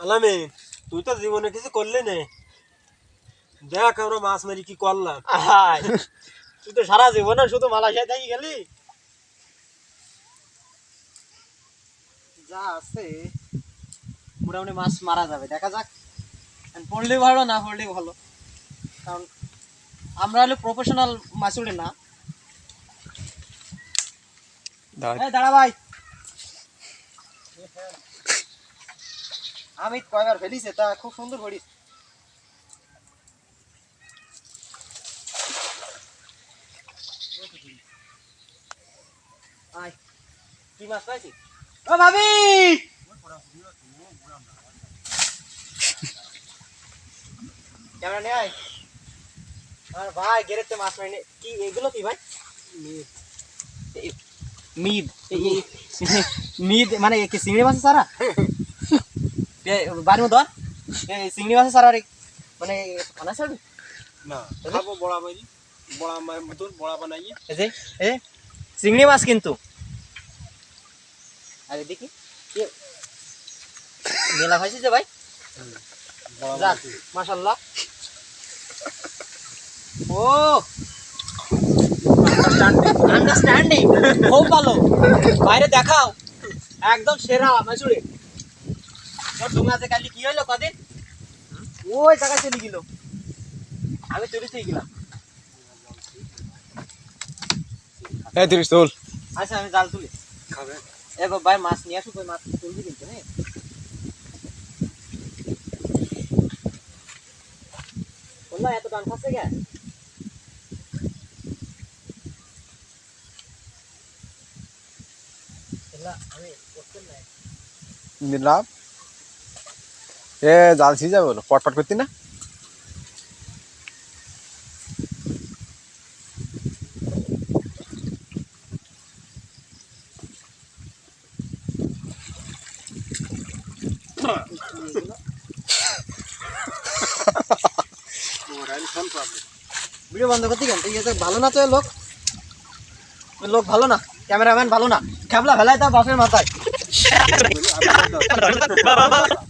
আলামে তুই তো জীবনে কিছু করলি নে। দেখ আমরা মাছ মারি কি করলাম। তুই তো সারা জীবনে শুধু মালয়েশিয়া থাকি গেলি। যা আছে মোটামুটি মাছ মারা যাবে দেখা যাক। পড়লেই ভালো না পড়লে ভালো। কারণ আমরা হলো প্রফেশনাল মাছুড়ি না। এই দাঁড়া ভাই। আমি কয়বার ফেলিছে তা খুব সুন্দর আয় কি মাছ পাইছি? ও ভাবি! ক্যামেরা নিয়ে আর ভাই গেরেতে মাছ মারি কি এগুলো কি ভাই? মিদ। মিদ মানে কি চিংড়ি মাছ সারা? বাড়ির মতো চিংড়ি মাছ সারা মানে খানা ছাড়বি? না খাব বড়া মারি বড়া মায়ের মতন বড়া বানাইয়ে। এই যে চিংড়ি মাছ কিন্তু। আরে দেখি মেলা হয়েছে যে ভাই? বড়া মাশাল্লাহ। ও! আন্ডারস্ট্যান্ডিং খুব ভালো। বাইরে দেখাও। একদম সেরা মাসুরে আছে কালি কি হইল কদিন? ওই জায়গায় চলে গেল। আমি চলে গেলাম। এই তিরিশ তোল আচ্ছা আমি জাল তুলি। খাবে। ভাই মাছ নিয়ে আসুক মাছ তুলবি কিন্তু হ্যাঁ বললাম এত টান খাচ্ছে আমি করতে নাই। নিলাম। এ জাল ছিঁড়ে যাবে বলো? পটপট করতি না? ভিডিও বন্ধ করতে কেন তুই ভালো না তো লোক। লোক ভালো না ক্যামেরাম্যান ভালো না। ক্যাবলা ফেলায় তা বাপের মাথায়।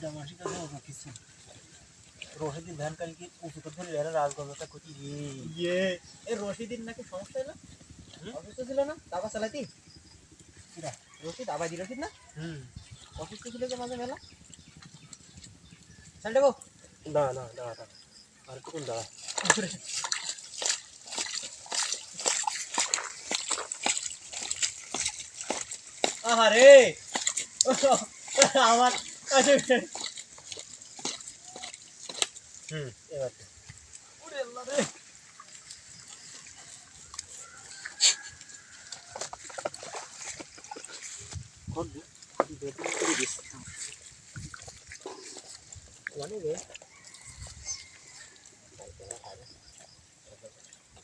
দুটা মাসি কাছে ওটা কিছু রোহিদিন ধান কালকে উঁচু করে ধরে এরা রাজগঞ্জটা কতি রে। ইয়ে এ রশিদিন নাকি সমস্যা হলো? অসুস্থ ছিল না? দাবা চালাতি? রশিদ আবাদি রশিদ না? হুম। অসুস্থ ছিল যে মাঝে মেলা সানডে গো দাঁড়া দাঁড়া দাঁড়া দাঁড়া আর কখন দাঁড়া? আহারে! আমার হুম এবার ওরে আল্লাহ রে করবি বেতন করে দিস অনেক রে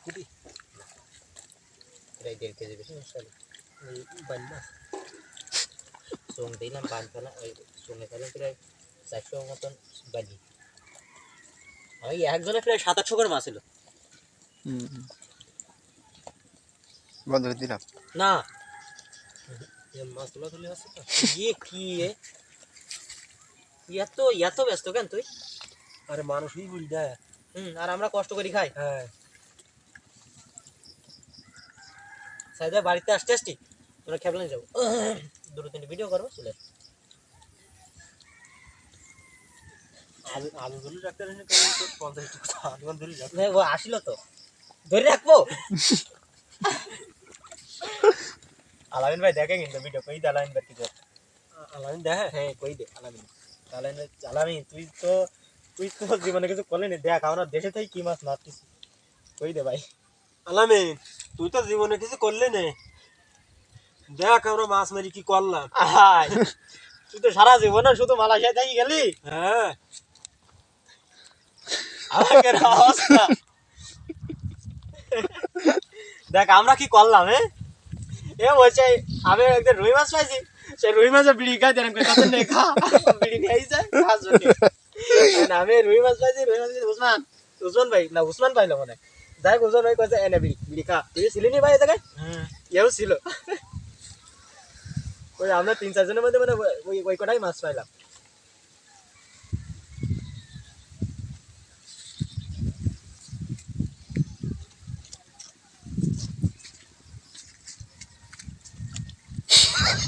কুটি প্রায় দেড় কেজি সোং দিলাম বান ফেলা ওই সঙ্গে ফেলাম প্রায় চারশো মতন বালি আমি একজনে প্রায় সাত আটশো করে মাছ ছিল। বন্ধ করে দিলাম। না। মাছ তোলা তুলি আছে তো ইয়ে কি এ? এত এত ব্যস্ত কেন তুই? আরে মানুষই বুড়ি দেয়। হুম আর আমরা কষ্ট করি খাই। হ্যাঁ। সাইদা বাড়িতে আসতে আসছি আমরা খেবলা যাব। দুটো তিনটে ভিডিও করব চলে হ্যাঁ, আসিল তো। ধরে রাখব? আলামিন ভাই দেখে কিন্তু ভিডিও কই দে আলামিন ভাই কি আলামিন দেখে হ্যাঁ। কই দে আলামিন। আলামিন আলামিন তুই তো তুই তো জীবনে কিছু করলি নি। দেখ আমরা দেশে থেকে কি মাছ মারতিস কই দে ভাই। আলামিন তুই তো জীবনে কিছু করলি নে। দেখ আমরা মাছ মারি কি করলাম। তুই তো সারা জীবনে শুধু মালয়েশিয়া থাকি গেলি? হ্যাঁ। আমাকে অবস্থা। দেখ আমরা কি করলাম এ? এ বলছে আমি একদিন রুই মাছ পাইছি সেই রুই মাছের বিড়ি খাই দেন খা। বিড়ি খাই যায় খাস আমি রুই মাছ পাইছি রুই মাছ উসমান উসমান ভাই না উসমান পাইলো মনে হয়। যাই উসমান ভাই কইছে এনে বিড়ি বিড়ি খা। তুই ছিলি নি ভাই এ জায়গায়? হুম এও ছিল। ওই আমরা তিন চারজনের মধ্যে মানে ওই ওই কটাই মাছ পাইলাম।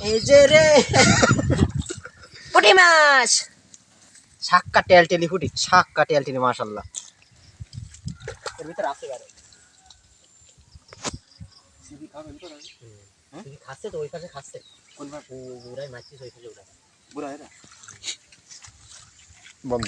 এই যে রে। পুটি মাছ। শাক্কা টেল টেলি ফুটি শাক্কা টেল টেলি মাশাল্লাহ। এর ভিতরে আছে তুই খাচ্ছে তো ওই পাশে খাচ্ছে। কোন ভাই ওরাই মারছিস ওই পাশে ওরা বুড়া এরা বন্ধ